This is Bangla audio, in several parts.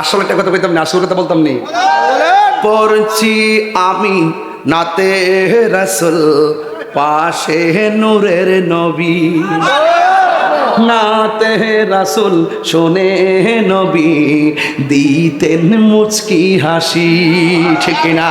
আসলে একটা কথা বলতাম না, আসল কথা বলতাম নি। পড়ছি আমি নাতে রাসুল, পাশে নূরের নবী। নাতে রাসুল, শোনে নবী, দিতেন মুচকি হাসি। ঠিক না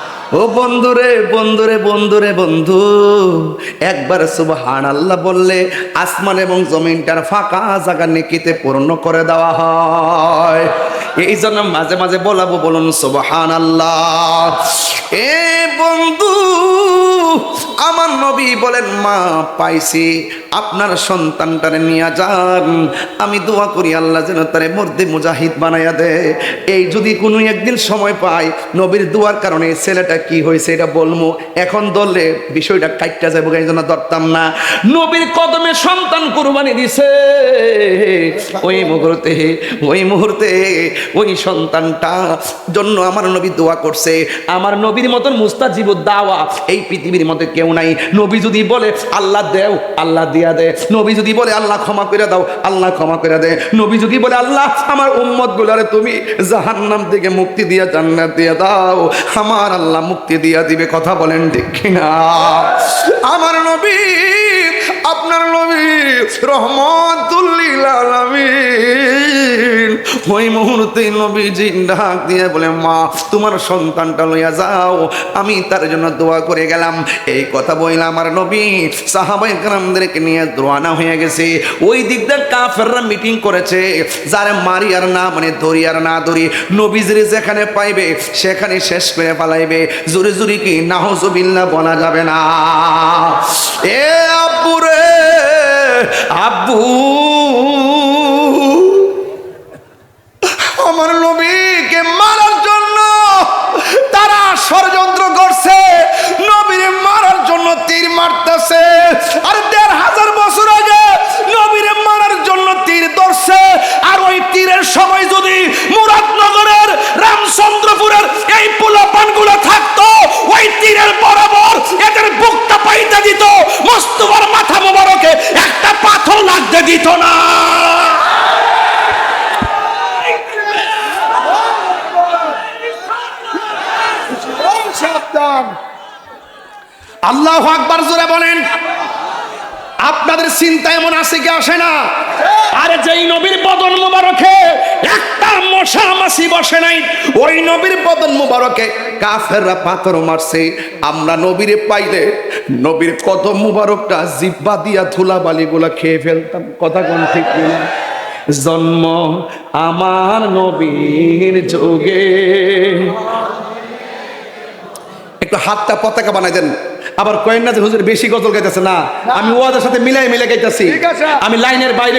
ও বন্ধুরে বন্ধুরে বন্ধুরে, বন্ধু, একবার সুবহান আল্লাহ বললে আসমান এবং জমিনটার ফাঁকা জায়গা নেকিতে পূর্ণ করে দেওয়া হয়। এই জন্য মাঝে মাঝে বলাবো, বলুন সুবহান আল্লাহ এ নবী বলেন, মা, পাইছি। আপনার সন্তানটারে নিয়ে যান। আমি দোয়া করি আল্লাহ যেন তারে মর্দে মুজাহিদ বানাইয়া দে। এই যদি কোনো একদিন সময় পাই নবীর দোয়ার কারণে ছেলেটা কি হয়েছে এটা বলব এখন ধরলে বিষয়টা কাইটটা যাব এই জন্য ধরতাম না। নবীর কদমে সন্তান কুরবানি দিছে। ওই মুহূর্তে ওই মুহূর্তে ওই সন্তানটা জন্য আমার নবী দোয়া করছে। আমার নবীর মতন মুস্তাজিব দাওয়া এই পৃথিবীর মধ্যে কেউ নাই। নবী যদি বলে, আল্লাহ দেও, আল্লাহ দিয়া দে। নবী যদি বলে, আল্লাহ ক্ষমা করে দাও, আল্লাহ ক্ষমা করে দে। নবী যদি বলে, আল্লাহ, আমার উম্মত গুলারে তুমি জাহান্নাম থেকে মুক্তি দিয়া, জান্নাত দিয়া দাও। আমার আল্লাহ মুক্তি দিয়া দিবে। কথা বলেন ঠিক কিনা? আমার নবী, আপনার নবী আলামিন ওই মুহূর্তে নবীজি ডাক দিয়ে বলে, মা, তোমার সন্তানটা লইয়া যাও। আমি তার জন্য দোয়া করে গেলাম। এই কথা বইলা আমার নবী সাহাবাই কারামদেরকে নিয়ে দোয়ানা হয়ে গেছে। ওই দিক দিয়ে কাফেররা মিটিং করেছে। যারে মারি আর না মানে ধরি আর না ধরি, নবীজিরে যেখানে পাইবে সেখানে শেষ করে পালাইবে জোরে জোরে কি নাহজবিল্লা বলা যাবে না। এ আব্বু রে, আব্বু আমার নবীকে মারার জন্য তারা ষড়যন্ত্র করছে নবীরে মারার জন্য তীর মারতেছে আর দেড় হাজার বছর আগে নবীরে মারার জন্য তীর ধরছে আর ওই তীরের সময় যদি মুরাদনগরের রামচন্দ্রপুরের এই পোলাপানগুলো থাকতো ওই তীরের বরাবর এদের বুকটা পাইতে দিত মস্তবার মাথা মোবারকে একটা পাথর লাগতে দিত না সাবধান আল্লাহ আকবার জোরে বলেন। আপনাদের চিন্তা এমন আছে কি, আসে না? আরে যেই নবীর বদন মুবারকে একটা মশা মাসি বসে নাই, ওই নবীর বদন মুবারকে কাফেররা পাথর মারছে। আমরা নবীরে পাইলে নবীর কদম মুবারকটা জিব্বা দিয়া ধুলা বালিগুলা খেয়ে ফেলতাম। কথা কোন ঠিক কিনা? জন্ম আমার নবীর যোগে। একটু হাতটা পতাকা বানাই দেন। আবার কয়েন না যে হুজুর বেশি গজল গাইতেছে না। আমি ওয়াদের সাথে মিলাই মিলে গাইতেছি। আমি লাইনের বাইরে